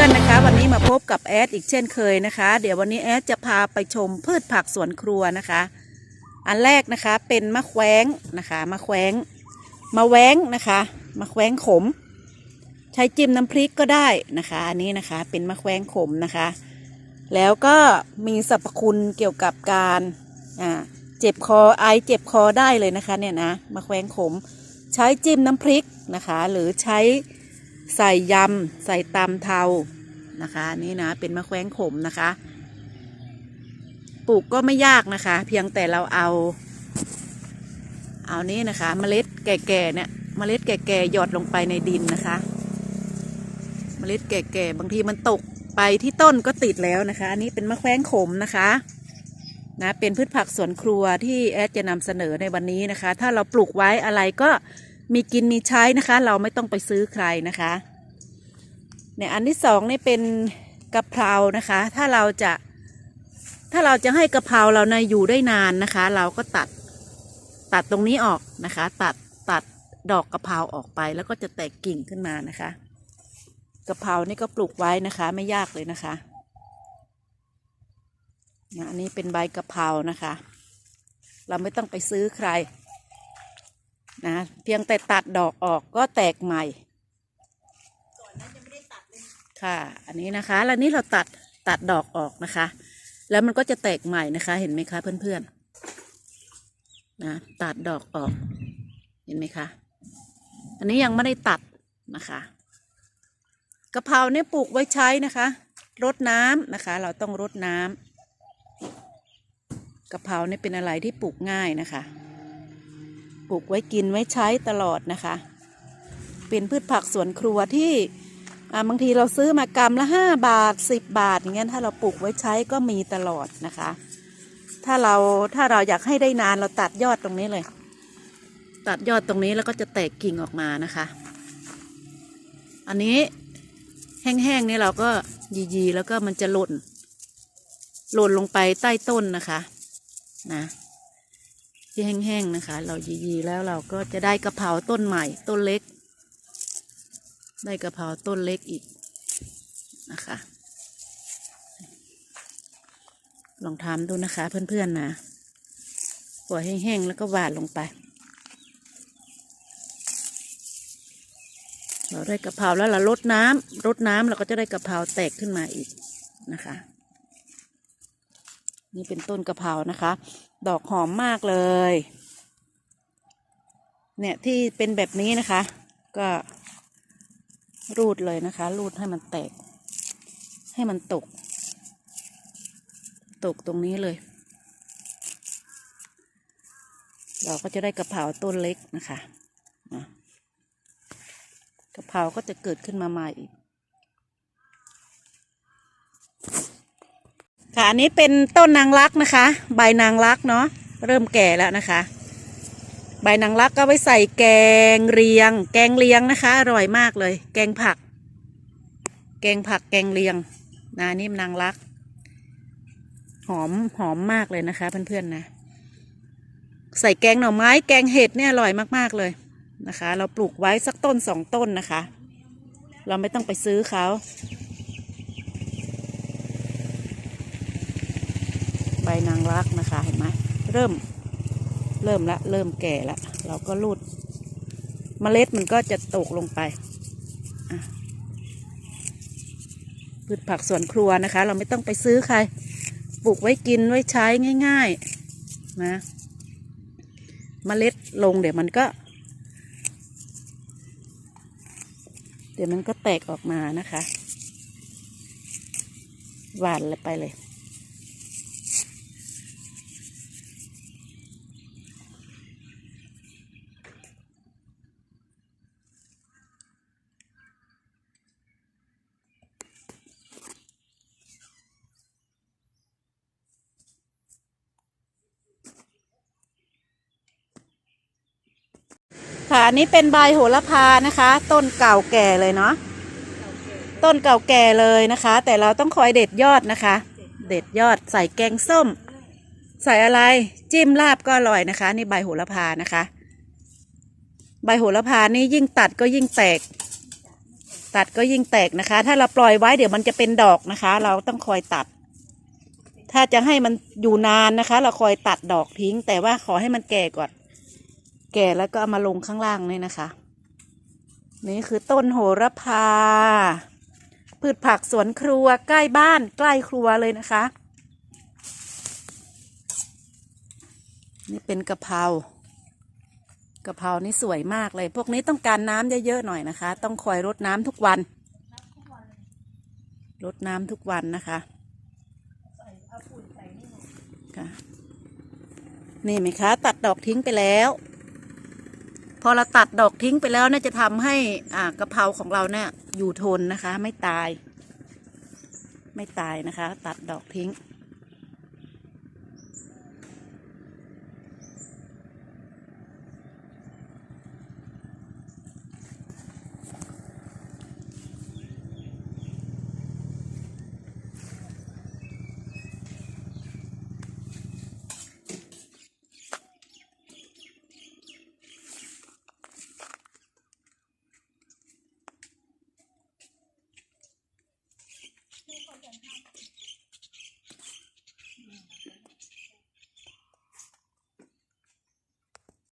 พื่อนๆนะคะ วันนี้มาพบกับแอดอีกเช่นเคยนะคะ เดี๋ยววันนี้แอดจะพาไปชมพืชผักสวนครัวนะคะ อันแรกนะคะเป็นมะแขวงนะคะมะแขวงมะแหวงนะคะมะแขวงขม ใช้จิ้มน้ำพริกก็ได้นะคะ อันนี้นะคะเป็นมะแขวงขมนะคะ แล้วก็มีสรรพคุณเกี่ยวกับการอ่าเจ็บคอไอเจ็บคอได้เลยนะคะเนี่ยนะมะแขวงขม ใช้จิ้มน้ำพริกนะคะ หรือใช้ใส่ยำ ใส่ตำเทา นะคะนี่นะเป็นมะแขวงขมนะคะ ปลูกก็ไม่ยากนะคะ เพียงแต่เราเอา เอานี้นะคะ เมล็ดแก่ๆเนี่ยเมล็ดแก่ๆหยอดลงไปในดินนะคะ เมล็ดแก่ๆบางทีมันตกไปที่ต้นก็ติดแล้วนะคะ อันนี้เป็นมะแขวงขมนะคะนะเป็นพืชผักสวนครัวที่แอดจะนำเสนอในวันนี้นะคะ ถ้าเราปลูกไว้อะไรก็มีกินมีใช้นะคะ เราไม่ต้องไปซื้อใครนะคะ เนี่ยอันที่สองนี่เป็นกะเพรานะคะ ถ้าเราจะ ถ้าเราจะให้กะเพราเรานะอยู่ได้นานนะคะ เราก็ตัดตัดตรงนี้ออกนะคะ ตัดตัดดอกกะเพราออกไปแล้วก็จะแตกกิ่งขึ้นมานะคะกะเพรานี่ก็ปลูกไว้นะคะ ไม่ยากเลยนะคะนะอันนี้เป็นใบกะเพรานะคะ เราไม่ต้องไปซื้อใครนะเพียงแต่ตัดดอกออกก็แตกใหม่ ค่ะ อันนี้นะคะ แล้วนี่เราตัดตัดดอกออกนะคะ แล้วมันก็จะแตกใหม่นะคะ เห็นไหมคะเพื่อนๆ นะ ตัดดอกออก เห็นไหมคะ อันนี้ยังไม่ได้ตัดนะคะกะเพราเนี่ยปลูกไว้ใช้นะคะ รดน้ำนะคะ เราต้องรดน้ำกะเพราเนี่ยเป็นอะไรที่ปลูกง่ายนะคะ ปลูกไว้กินไว้ใช้ตลอดนะคะ เป็นพืชผักสวนครัวที่ บางทีเราซื้อมากำละห้าบาทสิบบาทอย่างเงี้ยถ้าเราปลูกไว้ใช้ก็มีตลอดนะคะ ถ้าเราถ้าเราอยากให้ได้นานเราตัดยอดตรงนี้เลย ตัดยอดตรงนี้แล้วก็จะแตกกิ่งออกมานะคะ อันนี้แห้งๆนี่เราก็ยีๆแล้วก็มันจะหล่นหล่นลงไปใต้ต้นนะคะนะที่แห้งๆนะคะ เรายีๆแล้วเราก็จะได้กระเพราต้นใหม่ต้นเล็ก ได้กระเพราต้นเล็กอีกนะคะ ลองทำดูนะคะเพื่อนๆนะปล่อยแห้งๆแล้วก็หวานลงไป เราได้กระเพราแล้วเราลดน้ำลดน้ำเราก็จะได้กระเพราแตกขึ้นมาอีกนะคะนี่เป็นต้นกะเพรานะคะ ดอกหอมมากเลย เนี่ยที่เป็นแบบนี้นะคะ ก็ รูดเลยนะคะ รูดให้มันแตก ให้มันตก ตกตรงนี้เลย เราก็จะได้กระเพราต้นเล็กนะคะนะกะเพราก็จะเกิดขึ้นมาใหม่อีกค่ะอันนี้เป็นต้นนางรักนะคะ ใบนางรักเนาะเริ่มแก่แล้วนะคะ ใบนางรักก็ไว้ใส่แกงเรียง แกงเรียงนะคะ อร่อยมากเลย แกงผัก แกงผักแกงเรียงนะนี่นางรัก หอมหอมมากเลยนะคะ เพื่อนๆนะ ใส่แกงหน่อไม้แกงเห็ดเนี่ยอร่อยมากๆเลยนะคะ เราปลูกไว้สักต้นสองต้นนะคะ เราไม่ต้องไปซื้อเขาใบนางรักนะคะเห็นไหมเริ่ม เริ่มละ เริ่มแก่ละ เราก็รูดเมล็ดมันก็จะตกลงไปพืชผักสวนครัวนะคะ เราไม่ต้องไปซื้อใคร ปลูกไว้กินไว้ใช้ง่ายๆนะเมล็ดลงเดี๋ยวมันก็ เดี๋ยวมันก็แตกออกมานะคะ หวานเลยไปเลย ค่ะอันนี้เป็นใบโหระพานะคะ ต้นเก่าแก่เลยเนาะต้นเก่าแก่เลยนะคะ แต่เราต้องคอยเด็ดยอดนะคะ เด็ดยอดใส่แกงส้ม ใส่อะไรจิ้มลาบก็อร่อยนะคะ นี่ใบโหระพานะคะ ใบโหระพานี่ยิ่งตัดก็ยิ่งแตก ตัดก็ยิ่งแตกนะคะ ถ้าเราปล่อยไว้เดี๋ยวมันจะเป็นดอกนะคะ เราต้องคอยตัด ถ้าจะให้มันอยู่นานนะคะ เราคอยตัดดอกทิ้ง แต่ว่าขอให้มันแก่ก่อน แก่แล้วก็เอามาลงข้างล่างนี่นะคะ นี่คือต้นโหระพา พืชผักสวนครัวใกล้บ้านใกล้ครัวเลยนะคะ นี่เป็นกะเพรากะเพรานี่สวยมากเลย พวกนี้ต้องการน้ำเยอะๆหน่อยนะคะ ต้องคอยรดน้ำทุกวันรดน้ำทุกวันนะคะค่ะนี่ไหมคะ ตัดดอกทิ้งไปแล้ว พอเราตัดดอกทิ้งไปแล้วเนี่ยจะทำให้อ่ากะเพราของเราเนี่ยอยู่ทนนะคะ ไม่ตาย ไม่ตายนะคะ ตัดดอกทิ้ง